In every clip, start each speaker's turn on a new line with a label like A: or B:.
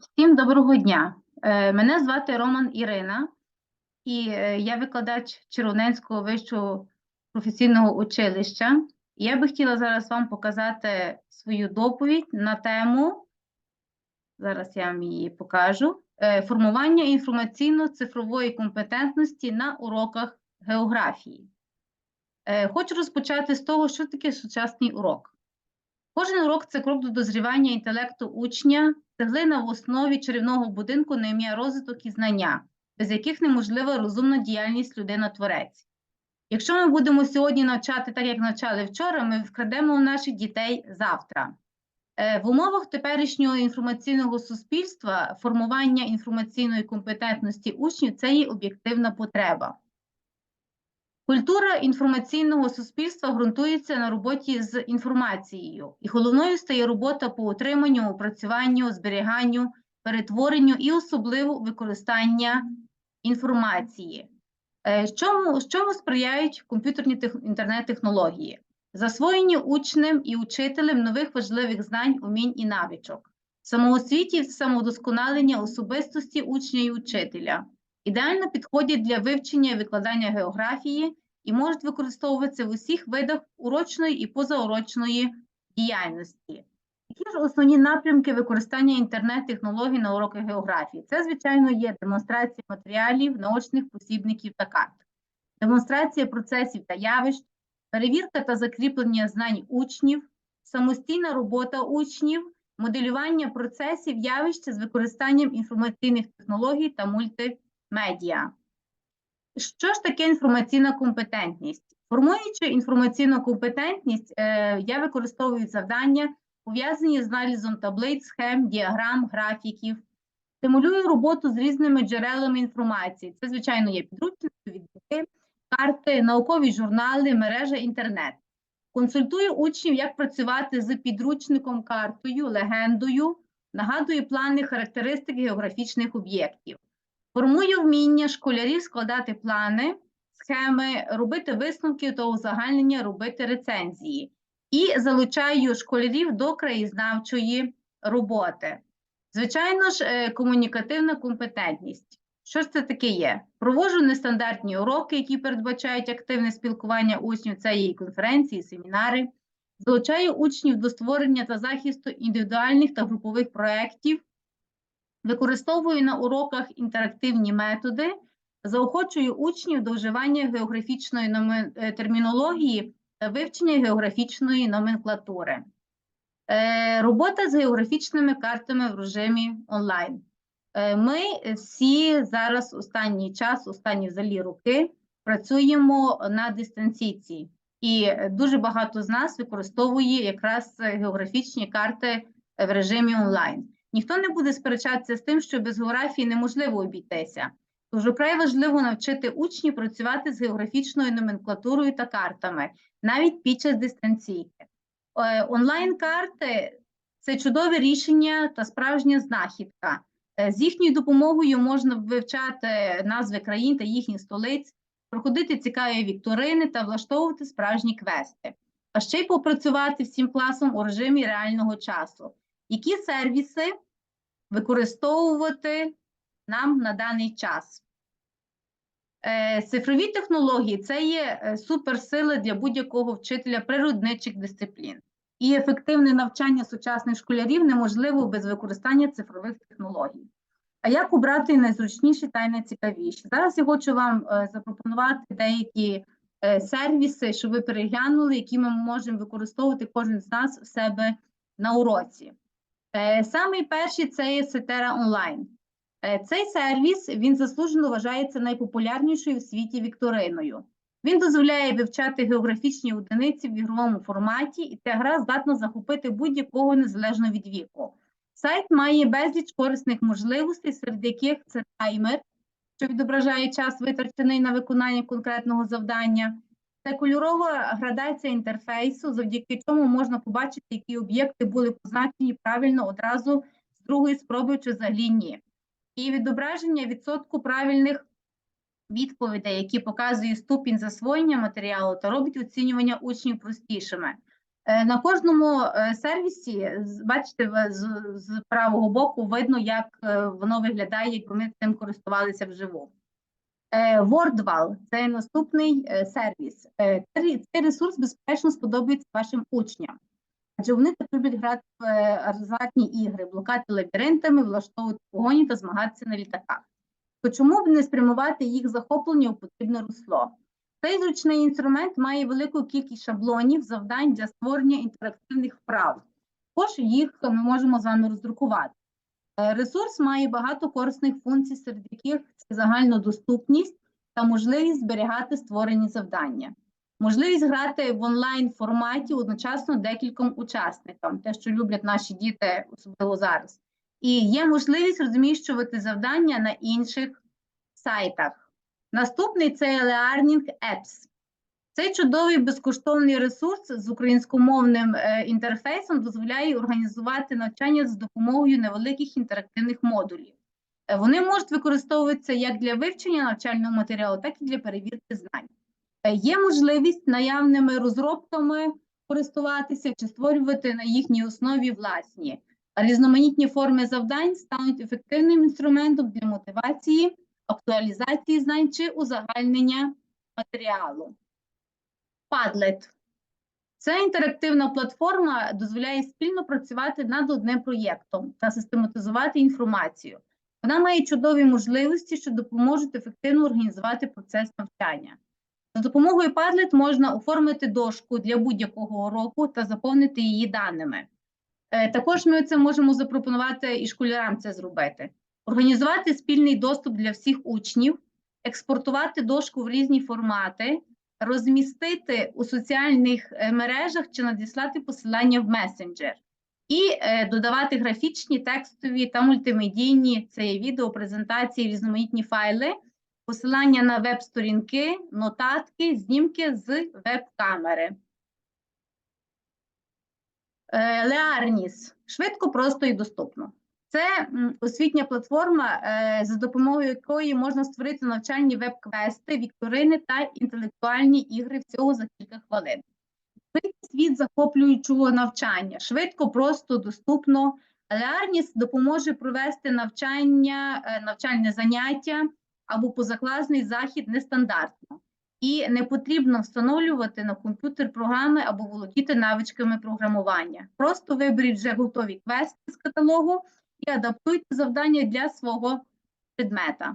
A: Всім доброго дня. Е, Мене звати Роман Ірина, і е, я викладач Червоненського вищого професійного училища. Я би хотіла зараз вам показати свою доповідь на тему, зараз я вам її покажу, е, формування інформаційно-цифрової компетентності на уроках географії. Хочу розпочати з того, що таке сучасний урок. Кожен урок це крок до дозрівання інтелекту учня, цеглина в основі чарівного будинку на ім'я розвиток і знання, без яких неможлива розумна діяльність людина-творець. Якщо ми будемо сьогодні навчати так, як навчали вчора, ми вкрадемо у наших дітей завтра. Е, В умовах теперішнього інформаційного суспільства формування інформаційної компетентності учнів це є об'єктивна потреба. Культура інформаційного суспільства ґрунтується на роботі з інформацією, і головною стає робота по утриманню, опрацюванню, зберіганню, перетворенню і особливо використання інформації. Е, Чому, чому сприяють комп'ютерні тех, інтернет-технології? Засвоєнню учнем і учителем нових важливих знань, умінь і навичок, самоосвіті, самовдосконалення особистості учня і учителя. Ідеально підходять для вивчення і викладання географії і можуть використовуватися в усіх видах урочної і позаурочної діяльності. Які ж основні напрямки використання інтернет-технологій на уроках географії? Це, звичайно, є демонстрація матеріалів, наочних посібників та карт, демонстрація процесів та явищ, перевірка та закріплення знань учнів, самостійна робота учнів, моделювання процесів явищ з використанням інформаційних технологій та мультимедіа. Що ж таке інформаційна компетентність? Формуючи інформаційну компетентність, е, я використовую завдання, пов'язані з аналізом таблиць, схем, діаграм, графіків, стимулюю роботу з різними джерелами інформації. Це, звичайно, є підручники, відбірки, карти, наукові журнали, мережа інтернет. Консультую учнів, як працювати з підручником, картою, легендою, нагадую плани характеристик географічних об'єктів. Формую вміння школярів складати плани, схеми, робити висновки та узагальнення, робити рецензії. І залучаю школярів до краєзнавчої роботи. Звичайно ж, е, комунікативна компетентність. Що ж це таке є? Проводжу нестандартні уроки, які передбачають активне спілкування учнів, це є і конференції, і семінари. Залучаю учнів до створення та захисту індивідуальних та групових проєктів. Використовую на уроках інтерактивні методи, заохочую учнів до вживання географічної номен... е, термінології та вивчення географічної номенклатури. Е, робота з географічними картами в режимі онлайн. Е, ми всі зараз останній час, останні взагалі роки, працюємо на дистанційці. І дуже багато з нас використовує якраз географічні карти в режимі онлайн. Ніхто не буде сперечатися з тим, що без географії неможливо обійтися. Тож вкрай важливо навчити учнів працювати з географічною номенклатурою та картами, навіть під час дистанційки. Е, Онлайн-карти це чудове рішення та справжня знахідка. Е, З їхньою допомогою можна вивчати назви країн та їхніх столиць, проходити цікаві вікторини та влаштовувати справжні квести, а ще й попрацювати всім класом у режимі реального часу. Які сервіси використовувати нам на даний час? Е, Цифрові технології це є е, суперсили для будь-якого вчителя природничих дисциплін. І ефективне навчання сучасних школярів неможливо без використання цифрових технологій. А як обрати найзручніші та найцікавіші? Зараз я хочу вам е, запропонувати деякі сервіси, щоб ви переглянули, які ми можемо використовувати кожен з нас в себе на уроці. Е, Самий перший це є Cetera Online. Е, Цей сервіс він заслужено вважається найпопулярнішою в світі вікториною. Він дозволяє вивчати географічні одиниці в ігровому форматі, і ця гра здатна захопити будь-якого незалежно від віку. Сайт має безліч корисних можливостей, серед яких це таймер, що відображає час, витрачений на виконання конкретного завдання. Це кольорова градація інтерфейсу, завдяки чому можна побачити, які об'єкти були позначені правильно одразу з другої спроби чи взагалі ні. І відображення відсотку правильних відповідей, які показує ступінь засвоєння матеріалу та робить оцінювання учнів простішими. Е, На кожному е, сервісі, бачите, з, правого боку видно, як е, воно виглядає, якби ми цим користувалися вживу. Е, WordWall – це наступний е, сервіс. Е, Цей ресурс безпечно сподобається вашим учням, адже вони так люблять грати в азартні ігри, блукати лабіринтами, влаштовувати погоні та змагатися на літаках. То чому б не спрямувати їх захоплення у потрібне русло? Цей зручний інструмент має велику кількість шаблонів, завдань для створення інтерактивних вправ. Також їх ми можемо з вами роздрукувати. Е, Ресурс має багато корисних функцій, серед яких це загальнодоступність та можливість зберігати створені завдання. Можливість грати в онлайн форматі одночасно декільком учасникам, те, що люблять наші діти, особливо зараз. І є можливість розміщувати завдання на інших сайтах. Наступний це e-learning apps. Цей чудовий безкоштовний ресурс з українськомовним е, інтерфейсом дозволяє організувати навчання з допомогою невеликих інтерактивних модулів. Е, Вони можуть використовуватися як для вивчення навчального матеріалу, так і для перевірки знань. Е, Є можливість наявними розробками користуватися чи створювати на їхній основі власні. Різноманітні форми завдань стануть ефективним інструментом для мотивації, актуалізації знань чи узагальнення матеріалу. Padlet. Ця інтерактивна платформа дозволяє спільно працювати над одним проєктом та систематизувати інформацію. Вона має чудові можливості, що допоможуть ефективно організувати процес навчання. За допомогою Padlet можна оформити дошку для будь-якого уроку та заповнити її даними. Е, Також ми це можемо запропонувати і школярам це зробити. Організувати спільний доступ для всіх учнів, експортувати дошку в різні формати, розмістити у соціальних е, мережах чи надіслати посилання в месенджер. І е, додавати графічні, текстові та мультимедійні це є відео, презентації, різноманітні файли, посилання на веб-сторінки, нотатки, знімки з веб-камери. Е, Леарніс швидко, просто і доступно. Це освітня платформа, е, за допомогою якої можна створити навчальні веб-квести, вікторини та інтелектуальні ігри всього за кілька хвилин. Світ захоплюючого навчання швидко, просто, доступно. Леарніс допоможе провести навчання, е, навчальне заняття або позакласний захід нестандартно. І не потрібно встановлювати на комп'ютер програми або володіти навичками програмування. Просто виберіть вже готові квести з каталогу і адаптуйте завдання для свого предмета.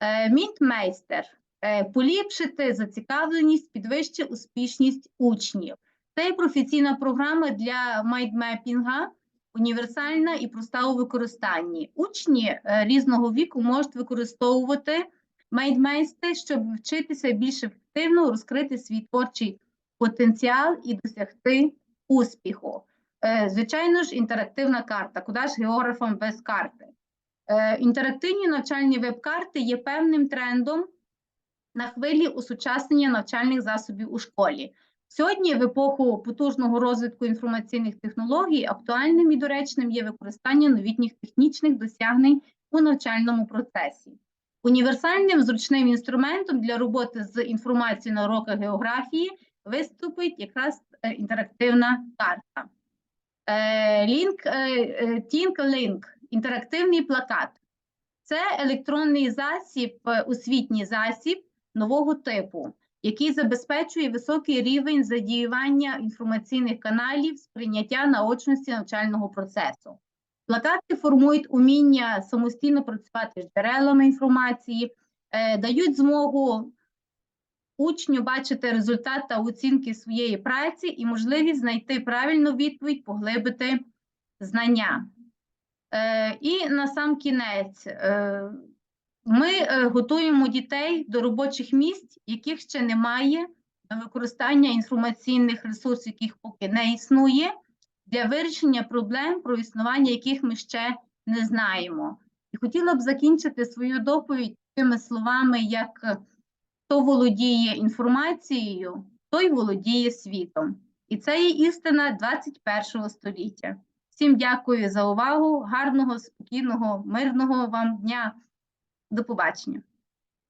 A: Е, Мінтмейстер. Е, Поліпшити зацікавленість, підвищити успішність учнів. Це є професійна програма для майндмепінга, універсальна і проста у використанні. Учні е, різного віку можуть використовувати майндмейсти, щоб вчитися більш ефективно, розкрити свій творчий потенціал і досягти успіху. Е, Звичайно ж, інтерактивна карта. Куди ж географам без карти? Е, Інтерактивні навчальні веб-карти є певним трендом на хвилі осучаснення навчальних засобів у школі. Сьогодні, в епоху потужного розвитку інформаційних технологій, актуальним і доречним є використання новітніх технічних досягнень у навчальному процесі. Універсальним зручним інструментом для роботи з інформацією на уроках географії виступить якраз е, інтерактивна карта. Е, Link, е, е, Link – інтерактивний плакат. Це електронний засіб, е, освітній засіб нового типу, який забезпечує високий рівень задіювання інформаційних каналів сприйняття наочності навчального процесу. Плакати формують уміння самостійно працювати з джерелами інформації, е, дають змогу учню бачити результат та оцінки своєї праці і можливість знайти правильну відповідь, поглибити знання. Е, і на сам кінець е, ми е, готуємо дітей до робочих місць, яких ще немає, до використання інформаційних ресурсів, яких поки не існує, для вирішення проблем, про існування яких ми ще не знаємо. І хотіла б закінчити свою доповідь такими словами, як хто володіє інформацією, той володіє світом. І це є істина 21 століття. Всім дякую за увагу. Гарного, спокійного, мирного вам дня. До побачення.